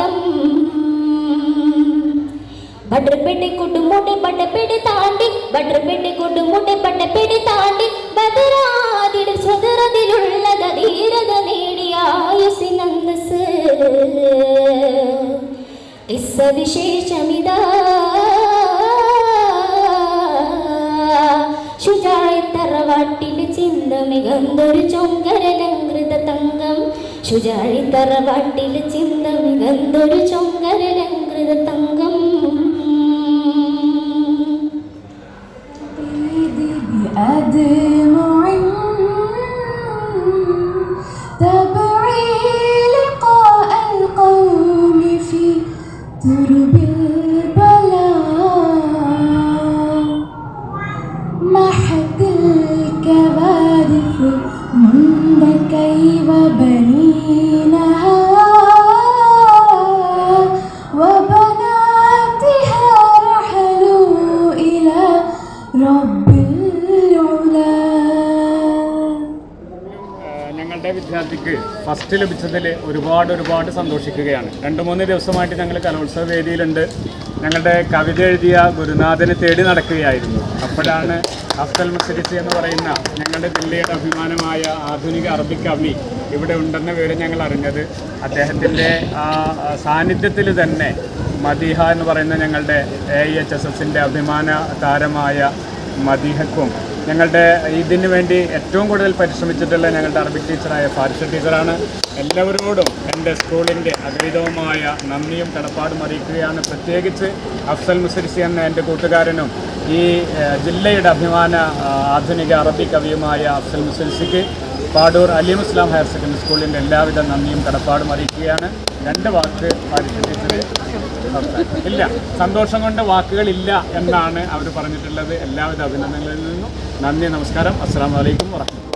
കാലം ഭദ്രപേട്ട കൊടുമൂട്ടെ പട്ടപ്പേട് താണ്ടി. ഭദ്രപേട്ട കൊടുമൂട്ടെ പട്ടപ്പേട് താണ്ടി. ബദരാതിയുടെ സ്വതറതിലുള്ള ധീരത നേടിയ ആയുസിനന്ദസ് ഇസവിശേഷമിതാ. ശുചായ തറവാട്ടിൽ ചിന്ത മികന്തൊരു ചൊങ്കരലങ്കൃത തങ്ക ശുചാഴിത്തറവാട്ടില് ചിന്ത മികന്തൊരു ചൊങ്കരലങ്കൃത തങ്കം بأدمع تبعي لقاء القوم في ترب البلاء ഞങ്ങളുടെ വിദ്യാർത്ഥിക്ക് ഫസ്റ്റ് ലഭിച്ചതിൽ ഒരുപാട് ഒരുപാട് സന്തോഷിക്കുകയാണ്. രണ്ട് മൂന്ന് ദിവസമായിട്ട് ഞങ്ങൾ കലോത്സവ വേദിയിലുണ്ട്. ഞങ്ങളുടെ കവിത എഴുതിയ ഗുരുനാഥനെ തേടി നടക്കുകയായിരുന്നു. അപ്പോഴാണ് അഫ്സൽ മസരിസി എന്ന് പറയുന്ന ഞങ്ങളുടെ ജില്ലയുടെ അഭിമാനമായ ആധുനിക അറബി കവി ഇവിടെ ഉണ്ടെന്ന വിവരം ഞങ്ങൾ അറിഞ്ഞത്. അദ്ദേഹത്തിന്റെ ആ സാന്നിധ്യത്തിൽ തന്നെ മദീഹ എന്ന് പറയുന്ന ഞങ്ങളുടെ എ എച്ച് എസ് എസിന്റെ അഭിമാന താരമായ മദീഹക്കും. ഞങ്ങളുടെ ഇതിനു വേണ്ടി ഏറ്റവും കൂടുതൽ പരിശ്രമിച്ചിട്ടുള്ള ഞങ്ങളുടെ അറബിക് ടീച്ചറായ ഫാരിഷ ടീച്ചറാണ്. എല്ലാവരോടും എന്റെ സ്കൂളിന്റെ അഗൈതവുമായ നന്ദിയും കടപ്പാടും അറിയിക്കുകയാണ്. പ്രത്യേകിച്ച് അഫ്സൽ മുസരിസി എന്ന എന്റെ കൂട്ടുകാരനും ഈ ജില്ലയുടെ അഭിമാന ആധുനിക അറബി കവിയുമായ അഫ്സൽ മുസരിസിക്ക് പാടൂർ അലി ഇസ്ലാം ഹയർ സെക്കൻഡറി സ്കൂളിന്റെ എല്ലാവിധ നന്ദിയും കടപ്പാടും അറിയിക്കുകയാണ്. രണ്ട് വാക്ക് ഫാരിഷ ടീച്ചർ ഇല്ല സന്തോഷം കൊണ്ട് വാക്കുകളില്ല എന്നാണ് അവർ പറഞ്ഞിട്ടുള്ളത്. എല്ലാവിധ അഭിനന്ദനങ്ങളിൽ നിന്നും നന്ദി നമസ്കാരം. അസ്സാം വലൈക്കും വാഹമത്തുള്ള